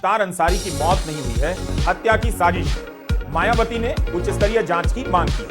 मुख्तार अंसारी की मौत नहीं हुई है, हत्या की साजिश। मायावती ने उच्च स्तरीय जाँच की मांग की।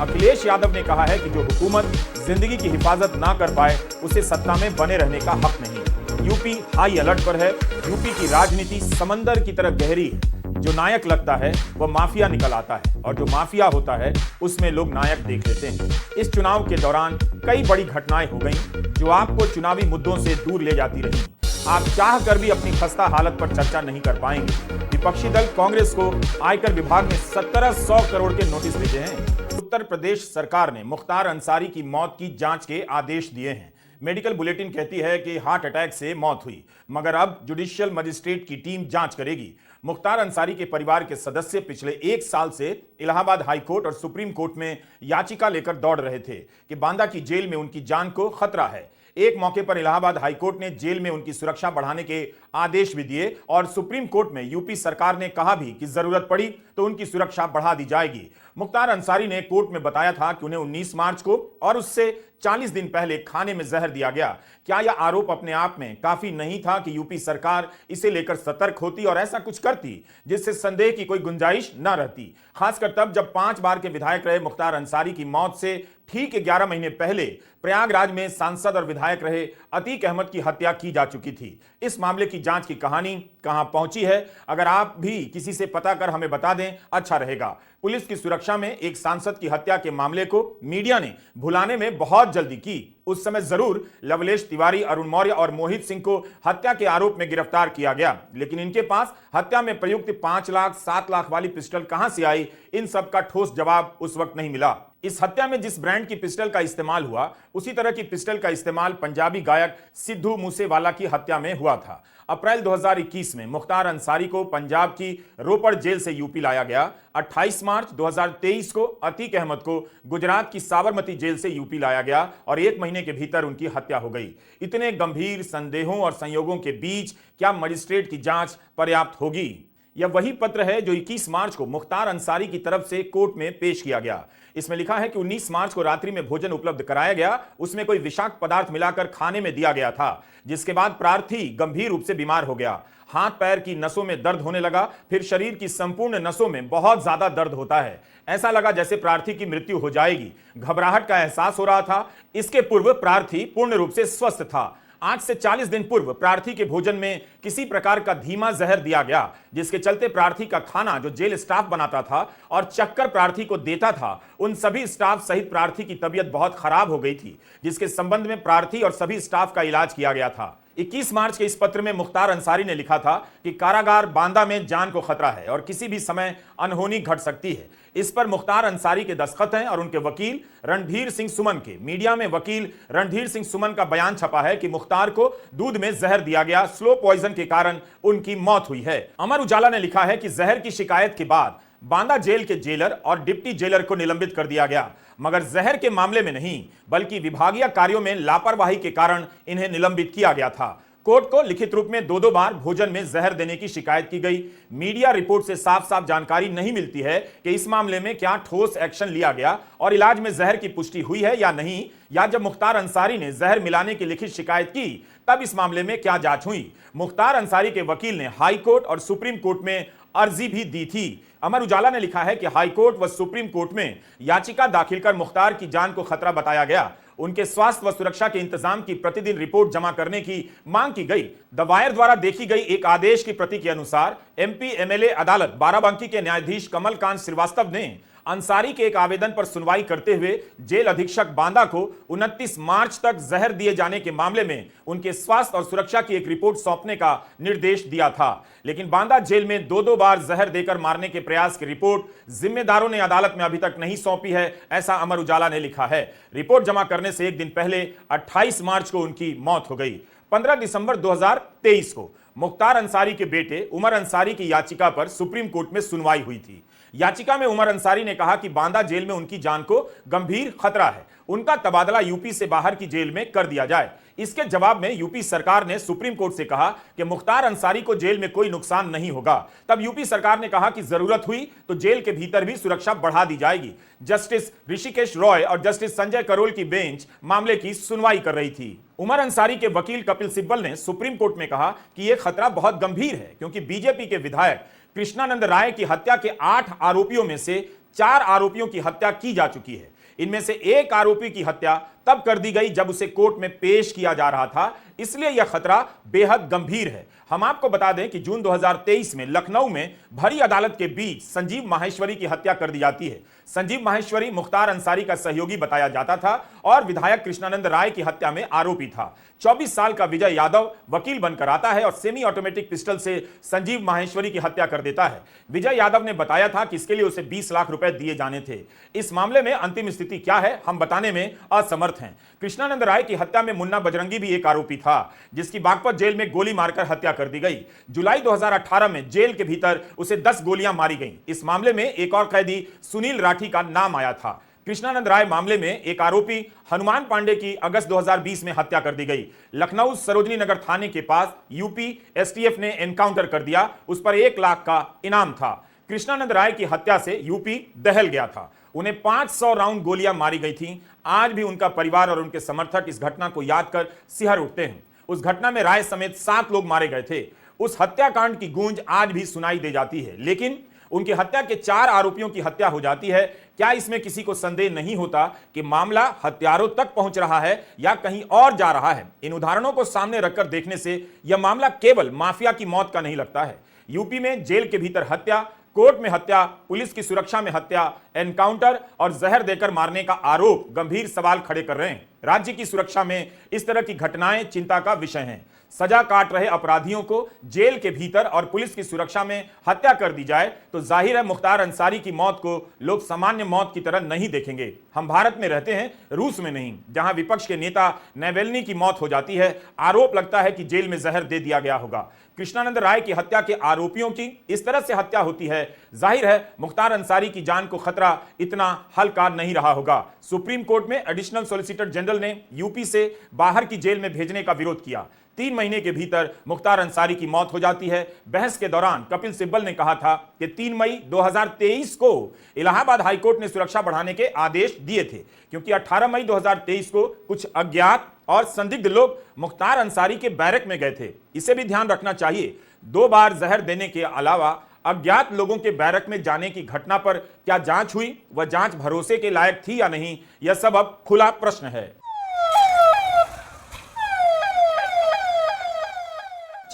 अखिलेश यादव ने कहा है कि जो हुकूमत ज़िंदगी की हिफाजत ना कर पाए, उसे सत्ता में बने रहने का हक नहीं। यूपी हाई अलर्ट पर है। यूपी की राजनीति समंदर की तरह गहरी है। जो नायक लगता है वह माफिया निकल आता है और जो माफिया होता है, उसमें लोग नायक देख लेते हैं। इस चुनाव के दौरान कई बड़ी घटनाएँ हो गईं, जो आपको चुनावी मुद्दों से दूर ले जाती रही। आप चाह कर भी अपनी खस्ता हालत पर चर्चा नहीं कर पाएँगे। विपक्षी दल कांग्रेस को आयकर विभाग ने सत्रह सौ करोड़ के नोटिस भेजे हैं। उत्तर प्रदेश सरकार ने मुख्तार अंसारी की मौत की जाँच के आदेश दिए हैं। मेडिकल बुलेटिन कहती है कि हार्ट अटैक से मौत हुई, मगर अब जुडिशियल मजिस्ट्रेट की टीम जाँच करेगी। मुख्तार अंसारी के परिवार के सदस्य पिछले एक साल से इलाहाबाद हाई कोर्ट और सुप्रीम कोर्ट में याचिका लेकर दौड़ रहे थे कि बांदा की जेल में उनकी जान को खतरा है। एक मौके पर इलाहाबाद हाईकोर्ट ने जेल में उनकी सुरक्षा बढ़ाने के आदेश भी दिए और सुप्रीम कोर्ट में यूपी सरकार ने कहा भी कि ज़रूरत पड़ी तो उनकी सुरक्षा बढ़ा दी जाएगी। मुख्तार अंसारी ने कोर्ट में बताया था कि उन्हें 19 मार्च को और उससे 40 दिन पहले खाने में जहर दिया गया। क्या यह आरोप अपने आप में काफ़ी नहीं था कि यूपी सरकार इसे लेकर सतर्क होती और ऐसा कुछ करती, जिससे संदेह की कोई गुंजाइश न रहती? खासकर तब जब पाँच बार के विधायक रहे मुख्तार अंसारी की मौत से ठीक ग्यारह महीने पहले प्रयागराज में सांसद और विधायक रहे अतीक अहमद की हत्या की जा चुकी थी। इस मामले की जाँच की कहानी कहाँ पहुँची है? अगर आप भी किसी से पता कर हमें बता दें अच्छा रहेगा। पुलिस की सुरक्षा में एक सांसद की हत्या के मामले को मीडिया ने भुलाने में बहुत जल्दी की। उस समय ज़रूर लवलेश तिवारी, अरुण मौर्य और मोहित सिंह को हत्या के आरोप में गिरफ़्तार किया गया। लेकिन इनके पास हत्या में प्रयुक्त पाँच लाख, सात लाख वाली पिस्टल कहाँ से आई, इन सब का ठोस जवाब उस वक्त नहीं मिला। इस हत्या में जिस ब्रांड की पिस्टल का इस्तेमाल हुआ, उसी तरह की पिस्टल का इस्तेमाल पंजाबी गायक सिद्धू मूसेवाला की हत्या में हुआ था। अप्रैल 2021 में मुख्तार अंसारी को पंजाब की रोपड़ जेल से यूपी लाया गया। 28 मार्च 2023 को अतीक अहमद को गुजरात की साबरमती जेल से यूपी लाया गया और एक महीने के भीतर उनकी हत्या हो गई। इतने गंभीर संदेहों और संयोगों के बीच क्या मजिस्ट्रेट की जाँच पर्याप्त होगी? यह वही पत्र है जो 21 मार्च को मुख्तार अंसारी की तरफ़ से कोर्ट में पेश किया गया। इसमें लिखा है कि 19 मार्च को रात्रि में भोजन उपलब्ध कराया गया। उसमें कोई विषाक्त पदार्थ मिलाकर खाने में दिया गया था, जिसके बाद प्रार्थी गंभीर रूप से बीमार हो गया। हाथ, पैर की नसों में दर्द होने लगा। फिर शरीर की संपूर्ण नसों में बहुत ज़्यादा दर्द होता है। ऐसा लगा जैसे प्रार्थी की मृत्यु हो जाएगी। घबराहट का एहसास हो रहा था। इसके पूर्व प्रार्थी पूर्ण रूप से स्वस्थ था। आज से 40 दिन पूर्व प्रार्थी के भोजन में किसी प्रकार का धीमा जहर दिया गया, जिसके चलते प्रार्थी का खाना जो जेल स्टाफ बनाता था और चक्कर प्रार्थी को देता था, उन सभी स्टाफ सहित प्रार्थी की तबीयत बहुत खराब हो गई थी, जिसके संबंध में प्रार्थी और सभी स्टाफ का इलाज किया गया था। 21 मार्च के इस पत्र में मुख्तार अंसारी ने लिखा था कि कारागार बांदा में जान को खतरा है और किसी भी समय अनहोनी घट सकती है। इस पर मुख्तार अंसारी के दस्तखत हैं और उनके वकील रणधीर सिंह सुमन के। मीडिया में वकील रणधीर सिंह सुमन का बयान छपा है कि मुख्तार को दूध में जहर दिया गया, स्लो पॉइजन के कारण उनकी मौत हुई है। अमर उजाला ने लिखा है कि जहर की शिकायत के बाद बांदा जेल के जेलर और डिप्टी जेलर को निलंबित कर दिया गया। मगर जहर के मामले में नहीं, बल्कि विभागीय कार्यों में लापरवाही के कारण इन्हें निलंबित किया गया था। कोर्ट को लिखित रूप में दो दो बार भोजन में जहर देने की शिकायत की गई। मीडिया रिपोर्ट से साफ़ साफ़ जानकारी नहीं मिलती है कि इस मामले में क्या ठोस एक्शन लिया गया और इलाज में जहर की पुष्टि हुई है या नहीं। या जब मुख्तार अंसारी ने जहर मिलाने की लिखित शिकायत की, तब इस मामले में क्या जाँच हुई? मुख्तार अंसारी के वकील ने हाई कोर्ट और सुप्रीम कोर्ट में अर्जी भी दी थी। अमर उजाला ने लिखा है कि हाईकोर्ट व सुप्रीम कोर्ट में याचिका दाखिल कर मुख्तार की जान को खतरा बताया गया। उनके स्वास्थ्य व सुरक्षा के इंतज़ाम की प्रतिदिन रिपोर्ट जमा करने की मांग की गई। दवायर द्वारा देखी गई एक आदेश की प्रति के अनुसार एमपी, एमएलए अदालत, बाराबंकी के न्यायाधीश कमलकांत श्रीवास्तव ने अंसारी के एक आवेदन पर सुनवाई करते हुए जेल अधीक्षक बांदा को 29 मार्च तक जहर दिए जाने के मामले में उनके स्वास्थ्य और सुरक्षा की एक रिपोर्ट सौंपने का निर्देश दिया था। लेकिन बांदा जेल में दो दो बार जहर देकर मारने के प्रयास की रिपोर्ट जिम्मेदारों ने अदालत में अभी तक नहीं सौंपी है, ऐसा अमर उजाला ने लिखा है। रिपोर्ट जमा करने से एक दिन पहले अट्ठाईस मार्च को उनकी मौत हो गई। पंद्रह दिसंबर दो हज़ार तेईस को मुख्तार अंसारी के बेटे उमर अंसारी की याचिका पर सुप्रीम कोर्ट में सुनवाई हुई थी। याचिका में उमर अंसारी ने कहा कि बांदा जेल में उनकी जान को गंभीर खतरा है। उनका तबादला यूपी से बाहर की जेल में कर दिया जाए। इसके जवाब में यूपी सरकार ने सुप्रीम कोर्ट से कहा कि मुख्तार अंसारी को जेल में कोई नुकसान नहीं होगा। तब यूपी सरकार ने कहा कि ज़रूरत हुई तो जेल के भीतर भी सुरक्षा बढ़ा दी जाएगी। जस्टिस ऋषिकेश रॉय और जस्टिस संजय करोल की बेंच मामले की सुनवाई कर रही थी। उमर अंसारी के वकील कपिल सिब्बल ने सुप्रीम कोर्ट में कहा कि यह खतरा बहुत गंभीर है, क्योंकि बीजेपी के विधायक कृष्णानंद राय की हत्या के आठ आरोपियों में से चार आरोपियों की हत्या की जा चुकी है। इनमें से एक आरोपी की हत्या तब कर दी गई जब उसे कोर्ट में पेश किया जा रहा था। इसलिए यह खतरा बेहद गंभीर है। हम आपको बता दें कि जून 2023 में लखनऊ में भरी अदालत के बीच संजीव माहेश्वरी की हत्या कर दी जाती है। संजीव माहेश्वरी, मुख्तार अंसारी का सहयोगी बताया जाता था और विधायक कृष्णानंद राय की हत्या में आरोपी था। 24 साल का विजय यादव वकील बनकर आता है और सेमी ऑटोमेटिक पिस्टल से संजीव माहेश्वरी की हत्या कर देता है। विजय यादव ने बताया था कि इसके लिए उसे 20 लाख रुपए दिए जाने थे। इस मामले में अंतिम स्थिति क्या है, हम बताने में असमर्थ हैं। कृष्णानंद राय की हत्या में मुन्ना बजरंगी भी एक आरोपी था, जिसकी बागपत जेल में गोली मारकर हत्या कर दी गई। जुलाई 2018 में जेल के भीतर उसे 10 गोलियाँ मारी गईं। इस मामले में एक और कैदी सुनील राठी का नाम आया था। कृष्णानंद राय मामले में एक आरोपी हनुमान पांडे की अगस्त 2020 में हत्या कर दी गई। लखनऊ सरोजनी नगर थाने के पास यूपी एसटीएफ ने एनकाउंटर कर दिया। उस पर एक लाख का इनाम था। कृष्णानंद राय की हत्या से यूपी दहल गया था। उन्हें 500 राउंड गोलियाँ मारी गई थी। आज भी उनका परिवार और उनके समर्थक इस घटना को याद कर सिहर उठते हैं। उस घटना में राय समेत सात लोग मारे गए थे। उस हत्याकांड की गूंज आज भी सुनाई दे जाती है। लेकिन उनकी हत्या के चार आरोपियों की हत्या हो जाती है। क्या इसमें किसी को संदेह नहीं होता कि मामला हत्यारों तक पहुँच रहा है या कहीं और जा रहा है? इन उदाहरणों को सामने रखकर देखने से यह मामला केवल माफिया की मौत का नहीं लगता है। यूपी में जेल के भीतर हत्या कोर्ट में हत्या, पुलिस की सुरक्षा में हत्या, एनकाउंटर और जहर देकर मारने का आरोप गंभीर सवाल खड़े कर रहे हैं। राज्य की सुरक्षा में इस तरह की घटनाएँ चिंता का विषय हैं। सजा काट रहे अपराधियों को जेल के भीतर और पुलिस की सुरक्षा में हत्या कर दी जाए तो ज़ाहिर है मुख्तार अंसारी की मौत को लोग सामान्य मौत की तरह नहीं देखेंगे। हम भारत में रहते हैं, रूस में नहीं, जहाँ विपक्ष के नेता नैवेलनी की मौत हो जाती है। आरोप लगता है कि जेल में जहर दे दिया गया होगा। कृष्णानंद राय की हत्या के आरोपियों की इस तरह से हत्या होती है। ज़ाहिर है, मुख्तार अंसारी की जान को खतरा इतना हल्का नहीं रहा होगा। सुप्रीम कोर्ट में एडिशनल सोलिसिटर जनरल ने यूपी से बाहर की जेल में भेजने का विरोध किया। तीन महीने के भीतर मुख्तार अंसारी की मौत हो जाती है। बहस के दौरान कपिल सिब्बल ने कहा था कि तीन मई 2023 को इलाहाबाद हाईकोर्ट ने सुरक्षा बढ़ाने के आदेश दिए थे, क्योंकि 18 मई 2023 को कुछ अज्ञात और संदिग्ध लोग मुख्तार अंसारी के बैरक में गए थे। इसे भी ध्यान रखना चाहिए। दो बार जहर देने के अलावा अज्ञात लोगों के बैरक में जाने की घटना पर क्या जाँच हुई? वह जाँच भरोसे के लायक थी या नहीं? यह सब अब खुला प्रश्न है।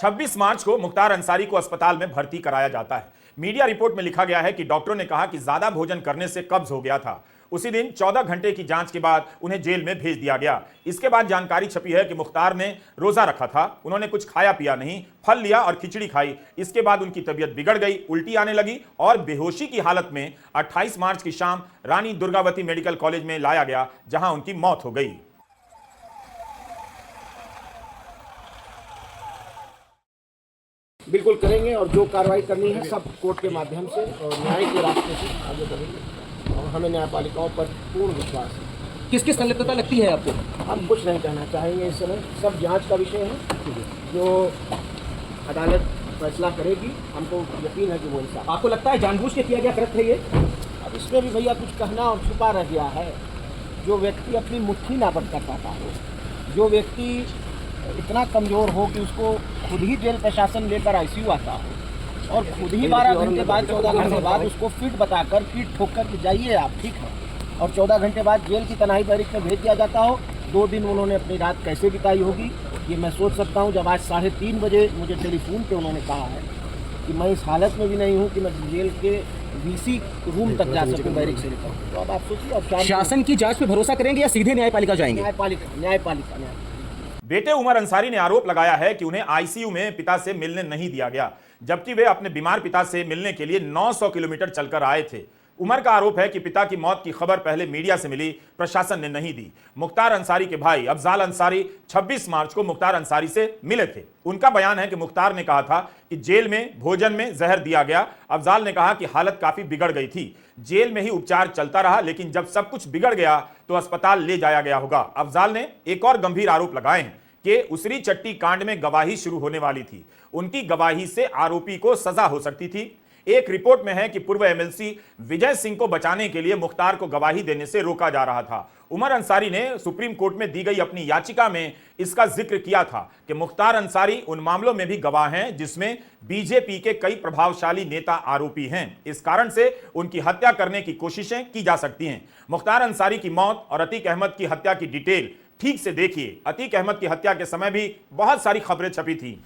26 मार्च को मुख्तार अंसारी को अस्पताल में भर्ती कराया जाता है। मीडिया रिपोर्ट में लिखा गया है कि डॉक्टरों ने कहा कि ज़्यादा भोजन करने से कब्ज हो गया था। उसी दिन 14 घंटे की जाँच के बाद उन्हें जेल में भेज दिया गया। इसके बाद जानकारी छपी है कि मुख्तार ने रोजा रखा था। उन्होंने कुछ खाया पिया नहीं, फल लिया और खिचड़ी खाई। इसके बाद उनकी तबीयत बिगड़ गई, उल्टी आने लगी और बेहोशी की हालत में 28 मार्च की शाम रानी दुर्गावती मेडिकल कॉलेज में लाया गया, जहाँ उनकी मौत हो गई। बिल्कुल करेंगे और जो कार्रवाई करनी है सब कोर्ट के माध्यम से और न्याय के रास्ते से आगे बढ़ेंगे। और हमें न्यायपालिकाओं पर पूर्ण विश्वास है। किसकी संलिप्तता लगती है आपको? हम कुछ नहीं कहना चाहेंगे इस समय। सब जाँच का विषय है। जो अदालत फैसला करेगी हमको यकीन है कि वो इंसाफ। आपको लगता है जानबूझ के किया गया कृत्य है ये? अब इसमें भी भैया कुछ कहना और छुपा रह गया है। जो व्यक्ति अपनी मुट्ठी ना बंद कर पाता हो जो व्यक्ति इतना कमज़ोर हो कि उसको खुद ही जेल प्रशासन लेकर आई आईसीयू आता हो। और खुद ही बारह घंटे बाद चौदह घंटे बाद उसको फिट बताकर पीठ ठोक कर कि जाइए आप ठीक है? और चौदह घंटे बाद जेल की तनाई बैरिक में भेज दिया जाता हो। दो दिन उन्होंने अपनी रात कैसे बिताई होगी ये मैं सोच सकता हूँ। जब आज साढ़े तीन बजे मुझे टेलीफोन पे उन्होंने कहा है कि मैं इस हालत में भी नहीं हूँ कि मैं जेल के वीसी रूम तक जा सकूँ बैरिक से लेकर। तो अब आप सोचिए शासन की जाँच पे भरोसा करेंगे या सीधे न्यायपालिका जाएँगे? न्यायपालिका न्यायपालिका न्यायपालिका। बेटे उमर अंसारी ने आरोप लगाया है कि उन्हें आईसीयू में पिता से मिलने नहीं दिया गया, जबकि वे अपने बीमार पिता से मिलने के लिए 900 किलोमीटर चलकर आए थे। उमर का आरोप है कि पिता की मौत की खबर पहले मीडिया से मिली, प्रशासन ने नहीं दी। मुख्तार अंसारी के भाई अफजाल अंसारी 26 मार्च को मुख्तार अंसारी से मिले थे। उनका बयान है कि मुख्तार ने कहा था कि जेल में, भोजन में जहर दिया गया। अफजाल ने कहा कि हालत काफ़ी बिगड़ गई थी। जेल में ही उपचार चलता रहा, लेकिन जब सब कुछ बिगड़ गया तो अस्पताल ले जाया गया होगा। अफजाल ने एक और गंभीर आरोप लगाए हैं कि उसरी चट्टी कांड में गवाही शुरू होने वाली थी। उनकी गवाही से आरोपी को सजा हो सकती थी। एक रिपोर्ट में है कि पूर्व एमएलसी विजय सिंह को बचाने के लिए मुख्तार को गवाही देने से रोका जा रहा था। उमर अंसारी ने सुप्रीम कोर्ट में दी गई अपनी याचिका में इसका ज़िक्र किया था कि मुख्तार अंसारी उन मामलों में भी गवाह हैं, जिसमें बीजेपी के कई प्रभावशाली नेता आरोपी हैं। इस कारण से उनकी हत्या करने की कोशिशें की जा सकती हैं। मुख्तार अंसारी की मौत और अतीक अहमद की हत्या की डिटेल ठीक से देखिए। अतीक अहमद की हत्या के समय भी बहुत सारी खबरें छपी थी।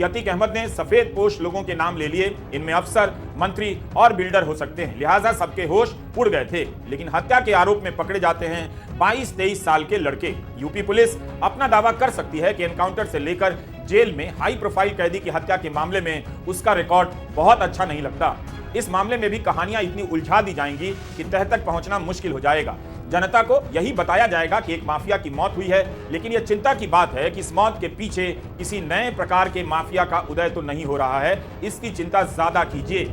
कि अतीक अहमद ने सफ़ेद पोश लोगों के नाम ले लिए। इनमें अफसर, मंत्री और बिल्डर हो सकते हैं। लिहाजा सबके होश उड़ गए थे। लेकिन हत्या के आरोप में पकड़े जाते हैं 22-23 साल के लड़के। यूपी पुलिस अपना दावा कर सकती है कि एनकाउंटर से लेकर जेल में हाई प्रोफ़ाइल कैदी की हत्या के मामले में उसका रिकॉर्ड बहुत अच्छा नहीं लगता। इस मामले में भी कहानियाँ इतनी उलझा दी जाएँगी कि तह तक पहुँचना मुश्किल हो जाएगा। जनता को यही बताया जाएगा कि एक माफिया की मौत हुई है, लेकिन यह चिंता की बात है कि इस मौत के पीछे किसी नए प्रकार के माफिया का उदय तो नहीं हो रहा है। इसकी चिंता ज़्यादा कीजिए।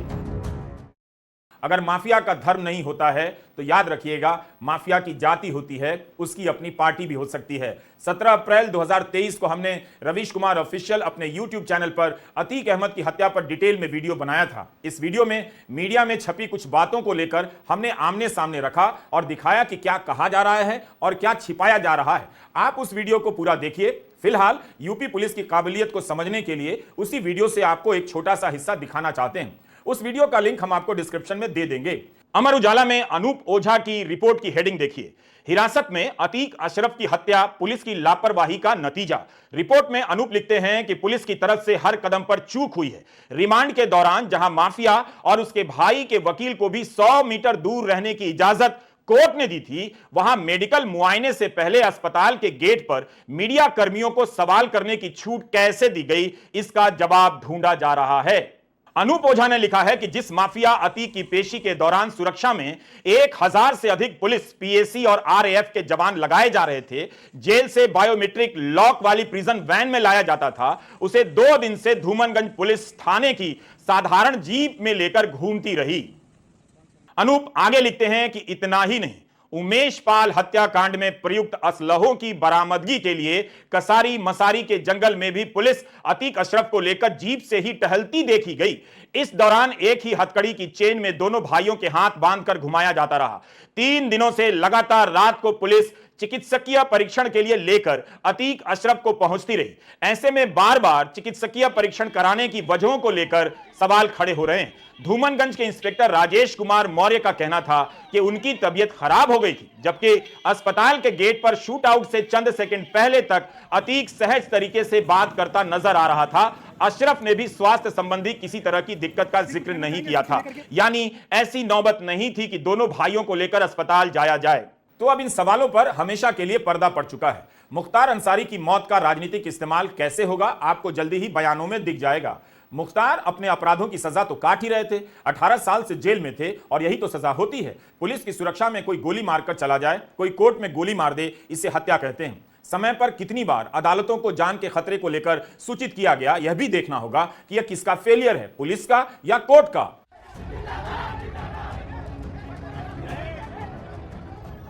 अगर माफिया का धर्म नहीं होता है तो याद रखिएगा, माफिया की जाति होती है, उसकी अपनी पार्टी भी हो सकती है। 17 अप्रैल 2023 को हमने रवीश कुमार ऑफिशियल अपने यूट्यूब चैनल पर अतीक अहमद की हत्या पर डिटेल में वीडियो बनाया था। इस वीडियो में मीडिया में छपी कुछ बातों को लेकर हमने आमने सामने रखा और दिखाया कि क्या कहा जा रहा है और क्या छिपाया जा रहा है। आप उस वीडियो को पूरा देखिए। फ़िलहाल, यूपी पुलिस की काबिलियत को समझने के लिए उसी वीडियो से आपको एक छोटा सा हिस्सा दिखाना चाहते हैं। उस वीडियो का लिंक हम आपको डिस्क्रिप्शन में दे देंगे। अमर उजाला में अनूप ओझा की रिपोर्ट की हेडिंग देखिए। हिरासत में अतीक अशरफ की हत्या, पुलिस की लापरवाही का नतीजा। रिपोर्ट में अनूप लिखते हैं कि पुलिस की तरफ़ से हर कदम पर चूक हुई है। रिमांड के दौरान जहाँ माफिया और उसके भाई के वकील को भी 100 मीटर दूर रहने की इजाज़त कोर्ट ने दी थी, वहाँ मेडिकल मुआयने से पहले अस्पताल के गेट पर मीडिया कर्मियों को सवाल करने की छूट कैसे दी गई, इसका जवाब ढूंढा जा रहा है। अनूप ओझा ने लिखा है कि जिस माफिया अति की पेशी के दौरान सुरक्षा में एक हज़ार से अधिक पुलिस पीएसी और आरएएफ के जवान लगाए जा रहे थे, जेल से बायोमेट्रिक लॉक वाली प्रिजन वैन में लाया जाता था, उसे दो दिन से धूमनगंज पुलिस थाने की साधारण जीप में लेकर घूमती रही। अनूप, आगे लिखते हैं कि इतना ही नहीं। उमेश पाल हत्याकांड में प्रयुक्त असलहों की बरामदगी के लिए कसारी मसारी के जंगल में भी पुलिस अतीक अशरफ को लेकर जीप से ही टहलती देखी गई। इस दौरान एक ही हथकड़ी की चेन में दोनों भाइयों के हाथ बांधकर घुमाया जाता रहा। तीन दिनों से लगातार रात को पुलिस चिकित्सकीय परीक्षण के लिए लेकर अतीक अशरफ को पहुँचती रही। ऐसे में बार बार चिकित्सकीय परीक्षण कराने की वजहों को लेकर सवाल खड़े हो रहे हैं। धूमनगंज के इंस्पेक्टर राजेश कुमार मौर्य का कहना था कि उनकी तबीयत खराब हो गई थी, जबकि अस्पताल के गेट पर शूट आउट से चंद सेकंड पहले तक अतीक सहज तरीके से बात करता नज़र आ रहा था। अशरफ ने भी स्वास्थ्य संबंधी किसी तरह की दिक्कत का ज़िक्र नहीं किया था। यानी ऐसी नौबत नहीं थी कि दोनों भाइयों को लेकर अस्पताल जाया जाए। तो अब इन सवालों पर हमेशा के लिए पर्दा पड़ चुका है। मुख्तार अंसारी की मौत का राजनीतिक इस्तेमाल कैसे होगा, आपको जल्दी ही बयानों में दिख जाएगा। मुख्तार अपने अपराधों की सजा तो काट ही रहे थे 18 साल से जेल में थे और यही तो सजा होती है। पुलिस की सुरक्षा में कोई गोली मारकर चला जाए, कोई कोर्ट में गोली मार दे, इसे हत्या कहते हैं। समय पर कितनी बार अदालतों को जान के खतरे को लेकर सूचित किया गया, यह भी देखना होगा कि यह किसका फेलियर है, पुलिस का या कोर्ट का।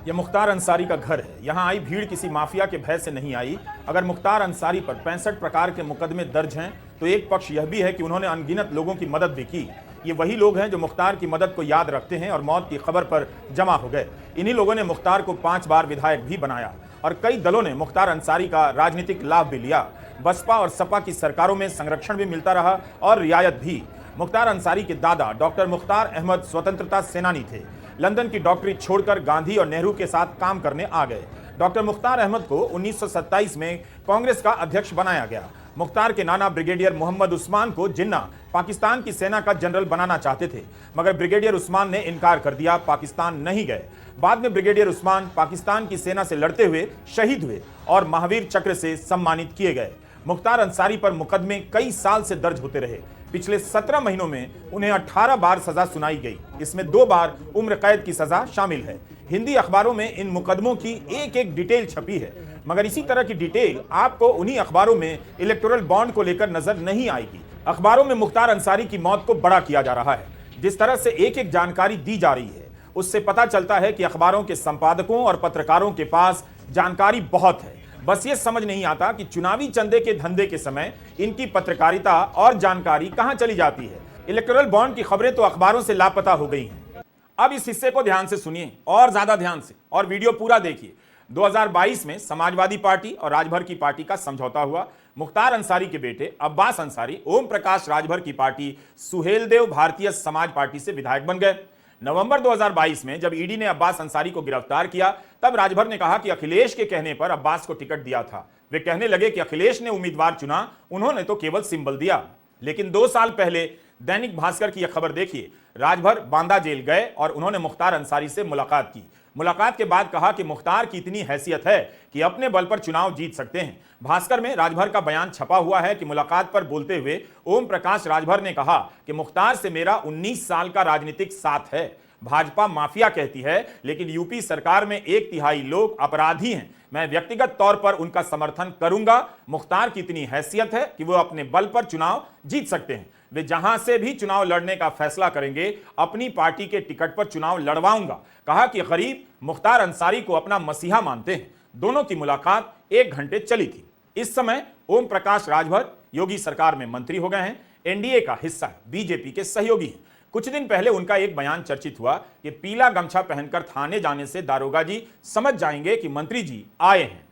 यह मुख्तार अंसारी का घर है। यहाँ आई भीड़ किसी माफिया के भय से नहीं आई। अगर मुख्तार अंसारी पर पैंसठ प्रकार के मुकदमे दर्ज हैं तो एक पक्ष यह भी है कि उन्होंने अनगिनत लोगों की मदद भी की। ये वही लोग हैं जो मुख्तार की मदद को याद रखते हैं और मौत की खबर पर जमा हो गए। इन्हीं लोगों ने मुख्तार को पाँच बार विधायक भी बनाया। और कई दलों ने मुख्तार अंसारी का राजनीतिक लाभ भी लिया। बसपा और सपा की सरकारों में संरक्षण भी मिलता रहा और रियायत भी। मुख्तार अंसारी के दादा डॉक्टर मुख्तार अहमद स्वतंत्रता सेनानी थे। लंदन की डॉक्टरी छोड़कर गांधी और नेहरू के साथ काम करने आ गए। डॉक्टर मुख्तार अहमद को 1927 में कांग्रेस का अध्यक्ष बनाया गया। मुख्तार के नाना ब्रिगेडियर मोहम्मद उस्मान को जिन्ना पाकिस्तान की सेना का जनरल बनाना चाहते थे, मगर ब्रिगेडियर उस्मान ने इनकार कर दिया, पाकिस्तान नहीं गए। बाद में ब्रिगेडियर उस्मान पाकिस्तान की सेना से लड़ते हुए, शहीद हुए और महावीर चक्र से सम्मानित किए गए। मुख्तार अंसारी पर मुकदमे कई साल से दर्ज होते रहे। पिछले सत्रह महीनों में उन्हें अठारह बार सजा सुनाई गई। इसमें दो बार उम्र कैद की सजा शामिल है। हिंदी अखबारों में इन मुकदमों की एक एक डिटेल छपी है, मगर इसी तरह की डिटेल आपको उन्हीं अखबारों में इलेक्टोरल बॉन्ड को लेकर नज़र नहीं आएगी। अखबारों में मुख्तार अंसारी की मौत को बड़ा किया जा रहा है। जिस तरह से एक एक जानकारी दी जा रही है, उससे पता चलता है कि अखबारों के संपादकों और पत्रकारों के पास जानकारी बहुत है। बस ये समझ नहीं आता कि चुनावी चंदे के धंधे के समय इनकी पत्रकारिता और जानकारी कहाँ चली जाती है। इलेक्टोरल बॉन्ड की खबरें तो अखबारों से लापता हो गई हैं। अब इस हिस्से को ध्यान से सुनिए और ज़्यादा ध्यान से और वीडियो पूरा देखिए। 2022 में समाजवादी पार्टी और राजभर की पार्टी का समझौता हुआ। मुख्तार अंसारी के बेटे अब्बास अंसारी ओम प्रकाश राजभर की पार्टी सुहेलदेव भारतीय समाज पार्टी से विधायक बन गए। नवंबर 2022 में जब ईडी ने अब्बास अंसारी को गिरफ़्तार किया, तब राजभर ने कहा कि अखिलेश के कहने पर अब्बास को टिकट दिया था। वे कहने लगे कि अखिलेश ने उम्मीदवार चुना, उन्होंने तो केवल सिंबल दिया। लेकिन दो साल पहले दैनिक भास्कर की यह खबर देखिए, राजभर बांदा जेल गए और उन्होंने मुख्तार अंसारी से मुलाकात की। मुलाकात के बाद कहा कि मुख्तार की इतनी हैसियत है कि अपने बल पर चुनाव जीत सकते हैं। भास्कर में राजभर का बयान छपा हुआ है कि मुलाकात पर बोलते हुए ओम प्रकाश राजभर ने कहा कि मुख्तार से मेरा 19 साल का राजनीतिक साथ है। भाजपा माफिया कहती है, लेकिन यूपी सरकार में एक तिहाई लोग अपराधी हैं। मैं व्यक्तिगत तौर पर उनका समर्थन करूँगा। मुख्तार की इतनी हैसियत है कि वो अपने बल पर चुनाव जीत सकते हैं। वे जहाँ से भी चुनाव लड़ने का फैसला करेंगे, अपनी पार्टी के टिकट पर चुनाव लड़वाऊँगा। कहा कि गरीब मुख्तार अंसारी को अपना मसीहा मानते हैं। दोनों की मुलाकात एक घंटे चली थी। इस समय ओम प्रकाश राजभर, योगी सरकार में मंत्री हो गए हैं। एनडीए का हिस्सा है, बीजेपी के सहयोगी हैं। कुछ दिन पहले उनका एक बयान चर्चित हुआ कि पीला गमछा पहनकर थाने जाने से दारोगा जी समझ जाएँगे कि मंत्री जी आए हैं।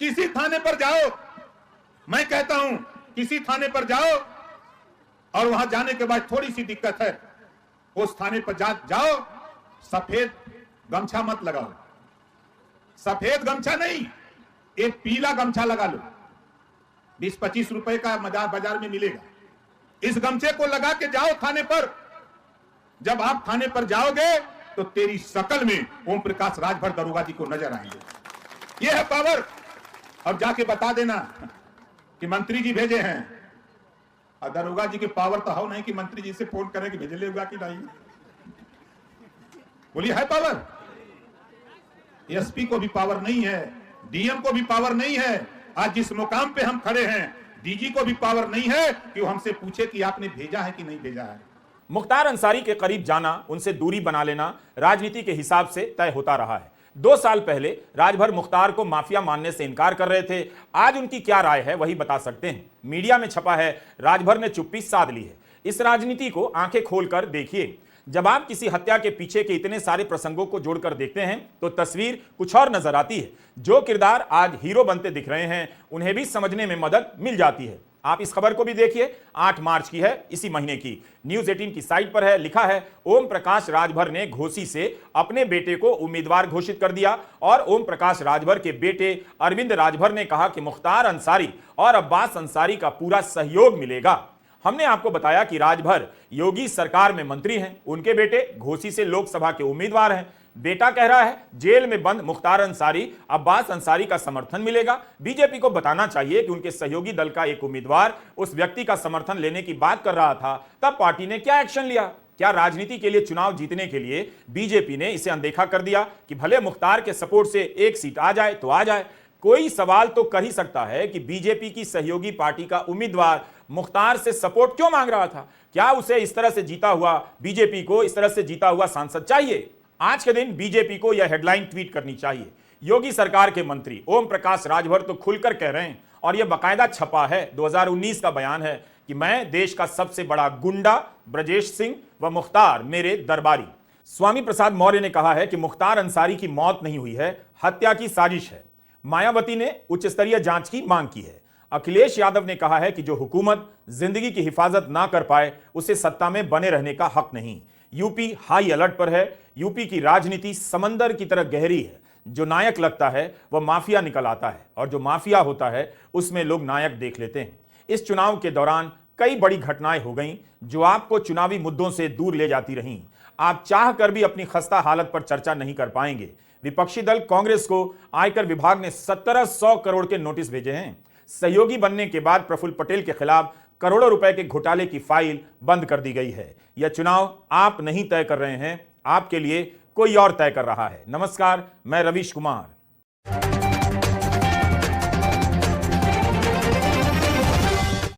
किसी थाने पर जाओ। मैं कहता हूँ, किसी थाने पर जाओ। और वहाँ जाने के बाद थोड़ी सी दिक्कत है। उस थाने पर जा, जाओ सफ़ेद गमछा मत लगाओ। सफ़ेद गमछा नहीं एक पीला गमछा लगा लो। बीस पच्चीस रुपए का बाज़ार बाज़ार में मिलेगा। इस गमछे को लगा के जाओ थाने पर। जब आप थाने पर जाओगे तो तेरी शकल में ओम प्रकाश राजभर दरोगा जी को नज़र आएँगे। यह है पावर। अब जाके बता देना कि मंत्री जी भेजे हैं। और दरोगा जी की पावर तो हो नहीं कि मंत्री जी से फ़ोन करें कि भेजले होगा कि नहीं बोलिए है पावर एसपी को भी पावर नहीं है डीएम को भी पावर नहीं है। आज जिस मुकाम पे हम खड़े हैं डीजी को भी पावर नहीं है कि वो हमसे पूछे कि आपने भेजा है कि नहीं भेजा है। मुख्तार अंसारी के करीब जाना, उनसे दूरी बना लेना, राजनीति के हिसाब से तय होता रहा है। दो साल पहले राजभर मुख्तार को माफिया मानने से इनकार कर रहे थे। आज उनकी क्या राय है, वही बता सकते हैं। मीडिया में छपा है, राजभर ने चुप्पी साध ली है। इस राजनीति को आँखें खोलकर देखिए। जब आप किसी हत्या के पीछे के इतने सारे प्रसंगों को जोड़कर देखते हैं तो तस्वीर कुछ और नज़र आती है। जो किरदार आज हीरो बनते दिख रहे हैं, उन्हें भी समझने में मदद मिल जाती है। आप इस खबर को भी देखिए। 8 मार्च की है, इसी महीने की। न्यूज़ 18 की साइट पर है, लिखा है, ओम प्रकाश राजभर ने घोसी से अपने बेटे को उम्मीदवार घोषित कर दिया और ओम प्रकाश राजभर के बेटे अरविंद राजभर ने कहा कि मुख्तार अंसारी और अब्बास अंसारी का पूरा सहयोग मिलेगा। हमने आपको बताया कि राजभर योगी सरकार में मंत्री हैं, उनके बेटे घोसी से लोकसभा के उम्मीदवार हैं। बेटा कह रहा है, जेल में बंद मुख्तार अंसारी, अब्बास अंसारी का समर्थन मिलेगा। बीजेपी को बताना चाहिए कि उनके सहयोगी दल का एक उम्मीदवार उस व्यक्ति का समर्थन लेने की बात कर रहा था। तब पार्टी ने क्या एक्शन लिया? क्या राजनीति के लिए चुनाव जीतने के लिए बीजेपी ने इसे अनदेखा कर दिया कि भले मुख्तार के सपोर्ट से एक सीट आ जाए तो आ जाए? कोई सवाल तो कर ही सकता है कि बीजेपी की सहयोगी पार्टी का उम्मीदवार मुख्तार से सपोर्ट क्यों मांग रहा था? क्या उसे इस तरह से जीता हुआ बीजेपी को इस तरह से जीता हुआ सांसद चाहिए? आज के दिन बीजेपी को यह हेडलाइन ट्वीट करनी चाहिए। योगी सरकार के मंत्री ओम प्रकाश राजभर तो खुलकर कह रहे हैं, और यह बकायदा छपा है 2019 का बयान है कि मैं देश का सबसे बड़ा गुंडा ब्रजेश सिंह व मुख्तार मेरे दरबारी। स्वामी प्रसाद मौर्य ने कहा है कि मुख्तार अंसारी की मौत नहीं हुई है, हत्या की साजिश है। मायावती ने उच्च स्तरीय जाँच की मांग की है। अखिलेश यादव ने कहा है कि जो हुकूमत ज़िंदगी की हिफाजत ना कर पाए, उसे सत्ता में बने रहने का हक नहीं। यूपी हाई अलर्ट पर है। यूपी की राजनीति समंदर की तरह गहरी है। जो नायक लगता है, वह माफिया निकल आता है और जो माफिया होता है, उसमें लोग नायक देख लेते हैं। इस चुनाव के दौरान कई बड़ी घटनाएँ हो गईं, जो आपको चुनावी मुद्दों से दूर ले जाती रहीं। आप चाह कर भी अपनी खस्ता हालत पर चर्चा नहीं कर पाएँगे। विपक्षी दल कांग्रेस को आयकर विभाग ने सत्रह सौ करोड़ के नोटिस भेजे हैं। सहयोगी बनने के बाद प्रफुल्ल पटेल के खिलाफ करोड़ों रुपए के घोटाले की फ़ाइल बंद कर दी गई है। यह चुनाव आप नहीं तय कर रहे हैं, आपके लिए कोई और तय कर रहा है। नमस्कार, मैं रवीश कुमार।